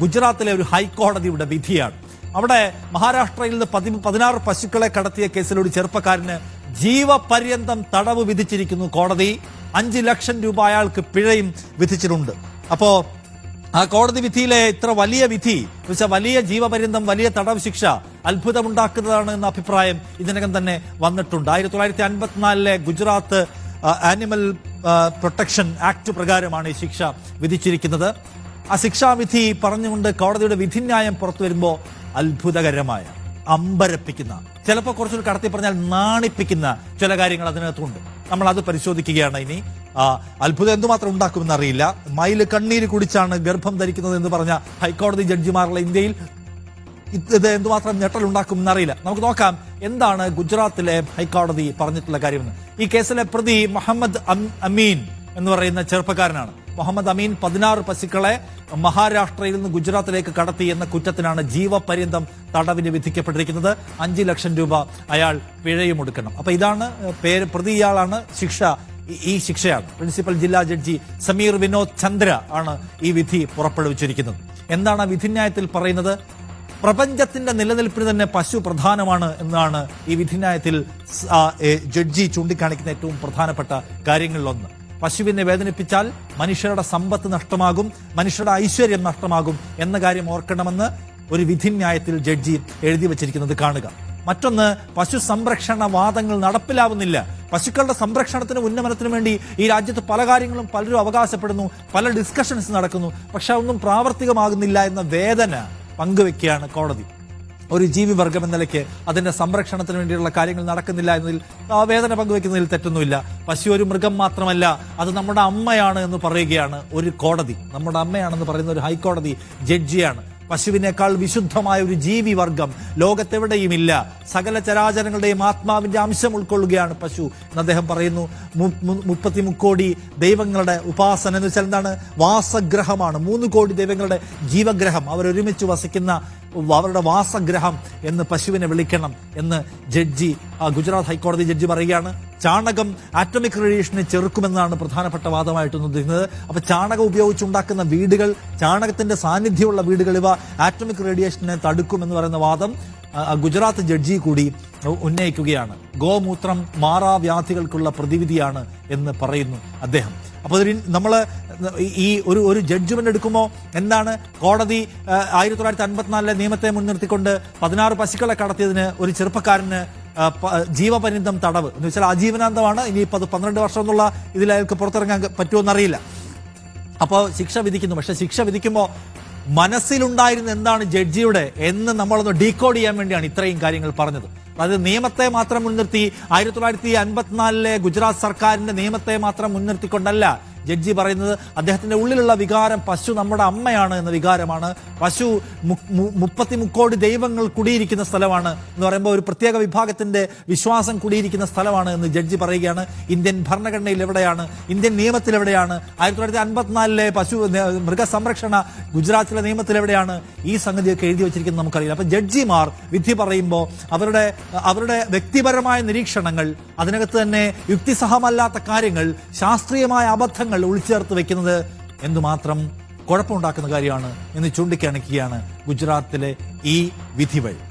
ഗുജറാത്തിലെ ഒരു ഹൈക്കോടതിയുടെ വിധിയാണ്. അവിടെ മഹാരാഷ്ട്രയിൽ നിന്ന് പതി പതിനാറ് പശുക്കളെ കടത്തിയ കേസിൽ ഒരു ചെറുപ്പക്കാരന് ജീവപര്യന്തം തടവ് വിധിച്ചിരിക്കുന്നു കോടതി. അഞ്ച് ലക്ഷം രൂപ അയാൾക്ക് പിഴയും വിധിച്ചിട്ടുണ്ട്. അപ്പോ ആ കോടതി വിധിയിലെ ഇത്ര വലിയ വിധി വെച്ചാൽ വലിയ ജീവപര്യന്തം വലിയ തടവ് ശിക്ഷ അത്ഭുതമുണ്ടാക്കുന്നതാണ് എന്ന അഭിപ്രായം ഇതിനകം തന്നെ വന്നിട്ടുണ്ട്. ആയിരത്തി തൊള്ളായിരത്തി അൻപത്തിനാലിലെ ഗുജറാത്ത് ആനിമൽ പ്രൊട്ടക്ഷൻ ആക്ട് പ്രകാരമാണ് ഈ ശിക്ഷ വിധിച്ചിരിക്കുന്നത്. ആ ശിക്ഷാവിധി പറഞ്ഞുകൊണ്ട് കോടതിയുടെ വിധിന്യായം പുറത്തു വരുമ്പോൾ അത്ഭുതകരമായ അമ്പരപ്പിക്കുന്ന ചിലപ്പോൾ കുറച്ചൊരു കടത്തി പറഞ്ഞാൽ നാണിപ്പിക്കുന്ന ചില കാര്യങ്ങൾ അതിനകത്തുണ്ട്. നമ്മൾ അത് പരിശോധിക്കുകയാണ് ഇനി. അത്ഭുതം എന്തുമാത്രം ഉണ്ടാക്കുമെന്ന് അറിയില്ല. മയിൽ കണ്ണീര് കുടിച്ചാണ് ഗർഭം ധരിക്കുന്നത് എന്ന് പറഞ്ഞ ഹൈക്കോടതി ജഡ്ജിമാരുള്ള ഇന്ത്യയിൽ ഇത് എന്തുമാത്രം ഞെട്ടലുണ്ടാക്കും എന്നറിയില്ല നമുക്ക് നോക്കാം എന്താണ് ഗുജറാത്തിലെ ഹൈക്കോടതി പറഞ്ഞിട്ടുള്ള കാര്യമെന്ന്. ഈ കേസിലെ പ്രതി മുഹമ്മദ് അമീൻ എന്ന് പറയുന്ന ചെറുപ്പക്കാരനാണ്. മുഹമ്മദ് അമീൻ പതിനാറ് പശുക്കളെ മഹാരാഷ്ട്രയിൽ നിന്ന് ഗുജറാത്തിലേക്ക് കടത്തി എന്ന കുറ്റത്തിനാണ് ജീവപര്യന്തം തടവിന് വിധിക്കപ്പെട്ടിരിക്കുന്നത്. അഞ്ച് ലക്ഷം രൂപ അയാൾ പിഴയും കൊടുക്കണം അപ്പൊ ഇതാണ് പേര് പ്രതി ഇയാളാണ് ശിക്ഷ ഈ- ശിക്ഷയാണ്. പ്രിൻസിപ്പൽ ജില്ലാ ജഡ്ജി സമീർ വിനോദ് ചന്ദ്ര ആണ് ഈ വിധി പുറപ്പെടുവിച്ചിരിക്കുന്നത്. എന്താണ് വിധിന്യായത്തിൽ പറയുന്നത്? പ്രപഞ്ചത്തിന്റെ നിലനിൽപ്പിന് തന്നെ പശു പ്രധാനമാണ് എന്നാണ് ഈ വിധിന്യായത്തിൽ ജഡ്ജി ചൂണ്ടിക്കാണിക്കുന്ന ഏറ്റവും പ്രധാനപ്പെട്ട കാര്യങ്ങളിലൊന്ന്. പശുവിനെ വേദനിപ്പിച്ചാൽ മനുഷ്യരുടെ സമ്പത്ത് നഷ്ടമാകും മനുഷ്യരുടെ ഐശ്വര്യം നഷ്ടമാകും എന്ന കാര്യം ഓർക്കണമെന്ന് ഒരു വിധിന്യായത്തിൽ ജഡ്ജി എഴുതി വച്ചിരിക്കുന്നത് കാണുക. മറ്റൊന്ന് പശു സംരക്ഷണ വാദങ്ങൾ നടപ്പിലാവുന്നില്ല. പശുക്കളുടെ സംരക്ഷണത്തിനും ഉന്നമനത്തിനും വേണ്ടി ഈ രാജ്യത്ത് പല കാര്യങ്ങളും പലരും അവകാശപ്പെടുന്നു പല ഡിസ്കഷൻസ് നടക്കുന്നു. പക്ഷെ ഒന്നും പ്രാവർത്തികമാകുന്നില്ല എന്ന വേദന പങ്കുവെക്കുകയാണ് കോടതി. ഒരു ജീവിവർഗം എന്ന നിലയ്ക്ക് അതിന്റെ സംരക്ഷണത്തിന് വേണ്ടിയുള്ള കാര്യങ്ങൾ നടക്കുന്നില്ല എന്നതിൽ വേദന പങ്കുവെക്കുന്നതിൽ തെറ്റൊന്നുമില്ല. പശു ഒരു മൃഗം മാത്രമല്ല അത് നമ്മുടെ അമ്മയാണ് എന്ന് പറയുകയാണ് ഒരു കോടതി. നമ്മുടെ അമ്മയാണെന്ന് പറയുന്ന ഒരു ഹൈക്കോടതി ജഡ്ജിയാണ്. പശുവിനേക്കാൾ വിശുദ്ധമായ ഒരു ജീവി വർഗം ലോകത്തെവിടെയുമില്ല. സകല ചരാചരങ്ങളുടെയും ആത്മാവിന്റെ അംശം ഉൾക്കൊള്ളുകയാണ് പശു. എന്ന് അദ്ദേഹം പറയുന്നു മുപ്പത്തി മുക്കോടി ദൈവങ്ങളുടെ ഉപാസന എന്ന് വെച്ചാൽ എന്താണ്? വാസഗ്രഹമാണ്. മൂന്ന് കോടി ദൈവങ്ങളുടെ ജീവഗ്രഹം. അവരൊരുമിച്ച് വസിക്കുന്ന അവരുടെ വാസഗ്രഹം എന്ന് പശുവിനെ വിളിക്കണം എന്ന് ജഡ്ജി ഗുജറാത്ത് ഹൈക്കോടതി ജഡ്ജി പറയുകയാണ്. ചാണകം ആറ്റമിക് റേഡിയേഷനെ ചെറുക്കുമെന്നാണ് പ്രധാനപ്പെട്ട വാദമായിട്ട് ഉദ്ദേശിക്കുന്നത്. അപ്പൊ ചാണകം ഉപയോഗിച്ചുണ്ടാക്കുന്ന വീടുകൾ ചാണകത്തിന്റെ സാന്നിധ്യമുള്ള വീടുകൾ ഇവ ആറ്റമിക് റേഡിയേഷനെ തടുക്കുമെന്ന് പറയുന്ന വാദം ഗുജറാത്ത് ജഡ്ജി കൂടി ഉന്നയിക്കുകയാണ്. ഗോമൂത്രം മാറാവ്യാധികൾക്കുള്ള പ്രതിവിധിയാണ് എന്ന് പറയുന്നു അദ്ദേഹം. അപ്പോൾ നമ്മൾ ഈ ഒരു ഒരു ജഡ്ജ്മെന്റ് എടുക്കുമോ എന്താണ് കോടതി ആയിരത്തി തൊള്ളായിരത്തി അൻപത്തിനാലിലെ നിയമത്തെ മുൻനിർത്തിക്കൊണ്ട് പതിനാറ് പശുക്കളെ കടത്തിയതിന് ഒരു ചെറുപ്പക്കാരന് ജീവപര്യന്തം തടവ്. എന്ന് വെച്ചാൽ ആജീവനാന്തമാണ്. ഇനിയിപ്പോൾ അത് പന്ത്രണ്ട് വർഷം എന്നുള്ള ഇതിൽ അയാൾക്ക് പുറത്തിറങ്ങാൻ പറ്റുമെന്നറിയില്ല. അപ്പോൾ ശിക്ഷ വിധിക്കുന്നു. പക്ഷെ ശിക്ഷ വിധിക്കുമ്പോൾ മനസ്സിലുണ്ടായിരുന്ന എന്താണ് ജഡ്ജിയുടെ എന്ന് നമ്മളൊന്ന് ഡീകോഡ് ചെയ്യാൻ വേണ്ടിയാണ് ഇത്രയും കാര്യങ്ങൾ പറഞ്ഞത്. അതായത് നിയമത്തെ മാത്രം മുൻനിർത്തി ആയിരത്തി തൊള്ളായിരത്തി അൻപത്തിനാലിലെ ഗുജറാത്ത് സർക്കാരിന്റെ നിയമത്തെ മാത്രം മുൻനിർത്തിക്കൊണ്ടല്ല ജഡ്ജി പറയുന്നത് അദ്ദേഹത്തിന്റെ ഉള്ളിലുള്ള വികാരം പശു നമ്മുടെ അമ്മയാണ് എന്ന വികാരമാണ്. പശു മുപ്പത്തി മുക്കോടി ദൈവങ്ങൾ കുടിയിരിക്കുന്ന സ്ഥലമാണ് എന്ന് പറയുമ്പോൾ ഒരു പ്രത്യേക വിഭാഗത്തിന്റെ വിശ്വാസം കുടിയിരിക്കുന്ന സ്ഥലമാണ് എന്ന് ജഡ്ജി പറയുകയാണ്. ഇന്ത്യൻ ഭരണഘടനയിൽ എവിടെയാണ്? ഇന്ത്യൻ നിയമത്തിൽ എവിടെയാണ്? ആയിരത്തി തൊള്ളായിരത്തി അൻപത്തിനാലിലെ പശു മൃഗസംരക്ഷണ ഗുജറാത്തിലെ നിയമത്തിൽ എവിടെയാണ്? ഈ സംഗതിയൊക്കെ എഴുതി വെച്ചിരിക്കുന്നത് നമുക്കറിയില്ല. അപ്പൊ ജഡ്ജിമാർ വിധി പറയുമ്പോൾ അവരുടെ അവരുടെ വ്യക്തിപരമായ നിരീക്ഷണങ്ങൾ അതിനകത്ത് തന്നെ യുക്തിസഹമല്ലാത്ത കാര്യങ്ങൾ ശാസ്ത്രീയമായ അബദ്ധങ്ങൾ ഉൾച്ചേർത്ത് വെക്കുന്നത് എന്തുമാത്രം കുഴപ്പമുണ്ടാക്കുന്ന കാര്യമാണ് എന്ന് ചൂണ്ടിക്കാണിക്കുകയാണ് ഗുജറാത്തിലെ ഈ വിധി വഴി.